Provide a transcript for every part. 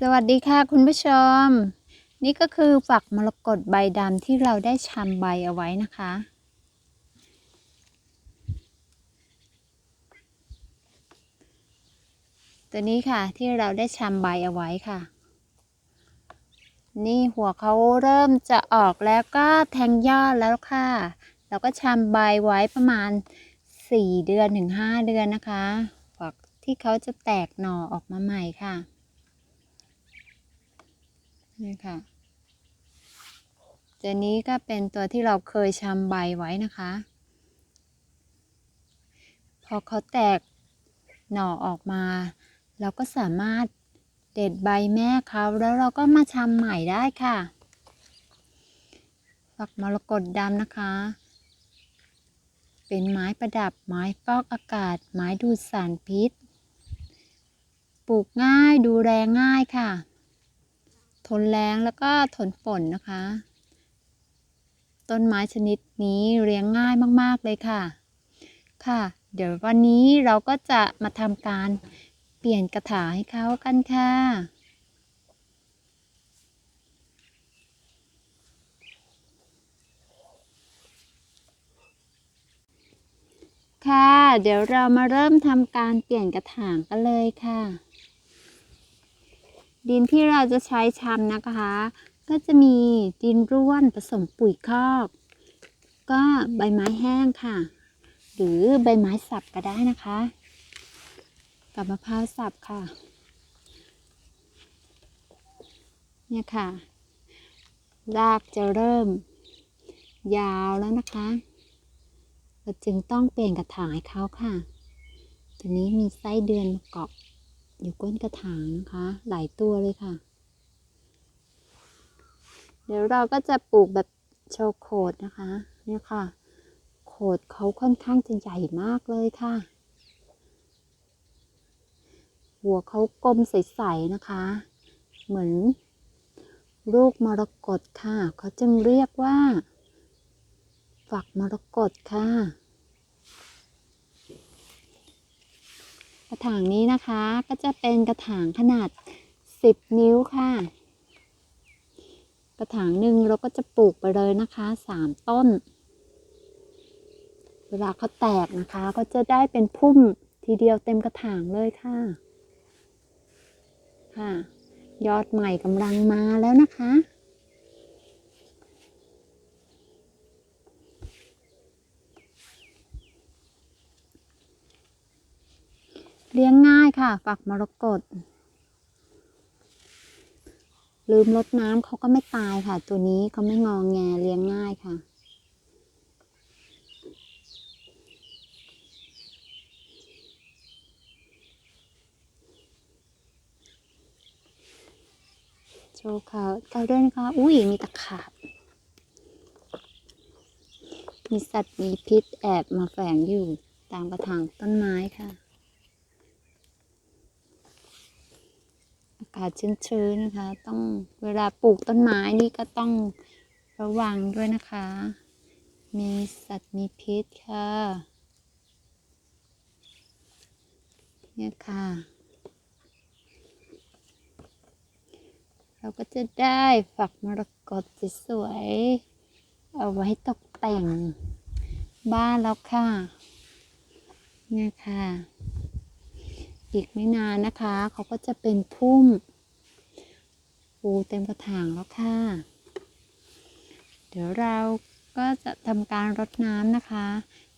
สวัสดีค่ะคุณผู้ชม นี่ก็คือฝักมรกตใบดำที่เราได้ชำใบเอาไว้นะคะ ตัวนี้ค่ะที่เราได้ชำใบเอาไว้ค่ะ นี่หัวเขาเริ่มจะออกแล้วก็แทงยอดแล้วค่ะ เราก็ชำใบไว้ประมาณ 4 เดือนถึง 5 เดือนนะคะ ฝักที่เขาจะแตกหน่อออกมาใหม่ค่ะ นี่ค่ะตัวนี้ก็เป็นตัวที่เราเคยชำใบไว้นะคะ พอเขาแตกหน่อออกมา เราก็สามารถเด็ดใบแม่เขาแล้วเราก็มาชำใหม่ได้ค่ะฝักมรกตดำนะคะ เป็นไม้ประดับไม้ฟอกอากาศ ไม้ดูดสารพิษ ปลูกง่ายดูแลง่ายค่ะ ทนแรงแล้วก็ทนฝนนะคะ ต้นไม้ชนิดนี้เลี้ยงง่ายมากๆเลยค่ะ ค่ะ เดี๋ยววันนี้เราก็จะมาทำการเปลี่ยนกระถางให้เขากันค่ะค่ะ เดี๋ยวเรามาเริ่มทำการเปลี่ยนกระถางกันเลยค่ะ ดินที่เราจะใช้ชำนะคะ ก็จะมีดินร่วนผสมปุ๋ยคอก ก็ใบไม้แห้งค่ะ หรือใบไม้สับก็ได้นะคะ กับมะพร้าวสับค่ะ เนี่ยค่ะ รากจะเริ่ม ยาวแล้วนะคะ เราจึงต้องเปลี่ยนกระถางให้เขาค่ะ ตัวนี้มีไส้เดือนมาเกาะ อยู่ก้นกระถางนะคะ หลายตัวเลยค่ะ เดี๋ยวเราก็จะปลูกแบบโชโคดนะคะ เนี่ยค่ะ โคดเขาค่อนข้างจะใหญ่มากเลยค่ะ หัวเขากลมใสๆนะคะ เหมือนลูกมรกตค่ะ เขาจึงเรียกว่า ฝักมรกตค่ะ กระถางนี้นะคะก็จะเป็นกระถางขนาด 10 นิ้วค่ะ กระถางหนึ่งเราก็จะปลูกไปเลยนะคะ3ต้น เวลาเขาแตกนะคะ ก็จะได้เป็นพุ่มทีเดียวเต็มกระถางเลยค่ะ ค่ะ ยอดใหม่กำลังมาแล้วนะคะ เลี้ยงง่ายค่ะ ฝักมรกตลืมรดน้ำเขาก็ไม่ตายค่ะ ตัวนี้เขาไม่งองแงเลี้ยงง่ายค่ะ โชว์เขาเขาด้วยนะคะ อุ้ยมีตะขาบ มีสัตว์มีพิษแอบมาแฝงอยู่ตามกระถางต้นไม้ค่ะากาศชื้นๆนะคะ ต้องเวลาปลูกต้นไม้นี่ก็ต้องระวังด้วยนะคะ มีสัตว์มีพิษค่ะ เนี่ยค่ะ เราก็จะได้ฝักมรกตสวยๆเอาไว้ตกแต่งบ้านแล้วค่ะ เนี่ยค่ะ อีกไม่นานนะคะ เขาก็จะเป็นพุ่มปูเต็มกระถางแล้วค่ะ เดี๋ยวเราก็จะทำการรดน้ำนะคะ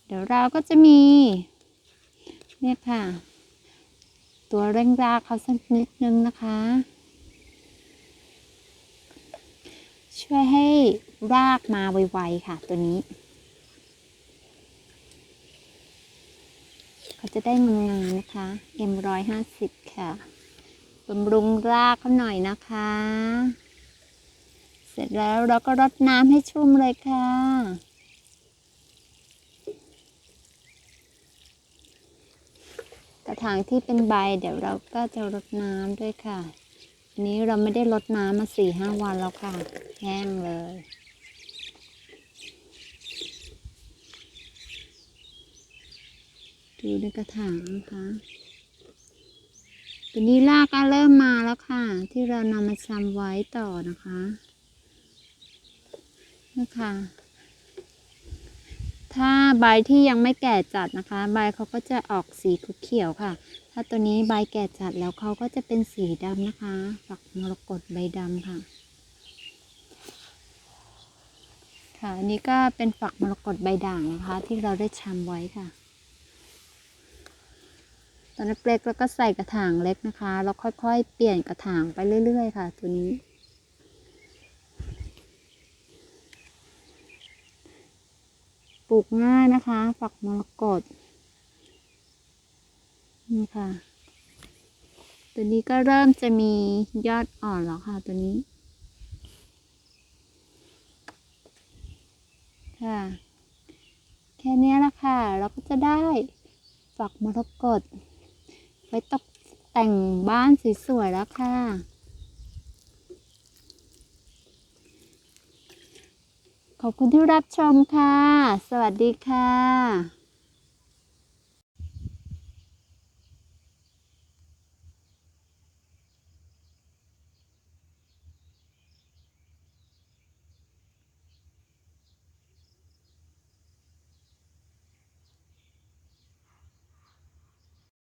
เดี๋ยวเราก็จะมีเนี่ยค่ะ ตัวเร่งรากเขาสักนิดนึงนะคะ ช่วยให้รากมาไวๆค่ะตัวนี้ เขาจะได้งามๆนะคะ M ร้อยห้าสิบค่ะบำรุงรากเขาหน่อยนะคะ เสร็จแล้วเราก็รดน้ำให้ชุ่มเลยค่ะกระถางที่เป็นใบเดี๋ยวเราก็จะรดน้ำด้วยค่ะ อันนี้เราไม่ได้รดน้ำมาสี่ห้าวันแล้วค่ะ แห้งเลย ดูในกระถางนะคะตัวนี้รากก็เริ่มมาแล้วค่ะ ที่เรานำมาชำไว้ต่อนะคะนะคะถ้าใบที่ยังไม่แก่จัดนะคะ ใบเขาก็จะออกสีเขียวค่ะ ถ้าตัวนี้ใบแก่จัดแล้วเขาก็จะเป็นสีดำนะคะ ฝักมรกตใบดำค่ะ ค่ะ อันนี้ก็เป็นฝักมรกตใบด่างนะคะ ที่เราได้ชำไว้ค่ะ นเล็กๆแล้วก็ใส่กระถางเล็กนะคะแล้วค่อยๆ เปลี่ยนกระถางไปเรื่อย ๆ ค่ะ ตัวนี้ ปลูกง่ายนะคะฝักมรกตนี่ค่ะ ตัวนี้ก็เริ่มจะมียอดอ่อนแล้วค่ะ ตัวนี้ ค่ะ แค่นี้ละค่ะ เราก็จะได้ฝักมรกต ไว้ตกแต่งบ้านสวยๆแล้วค่ะ ขอบคุณที่รับชมค่ะ สวัสดีค่ะ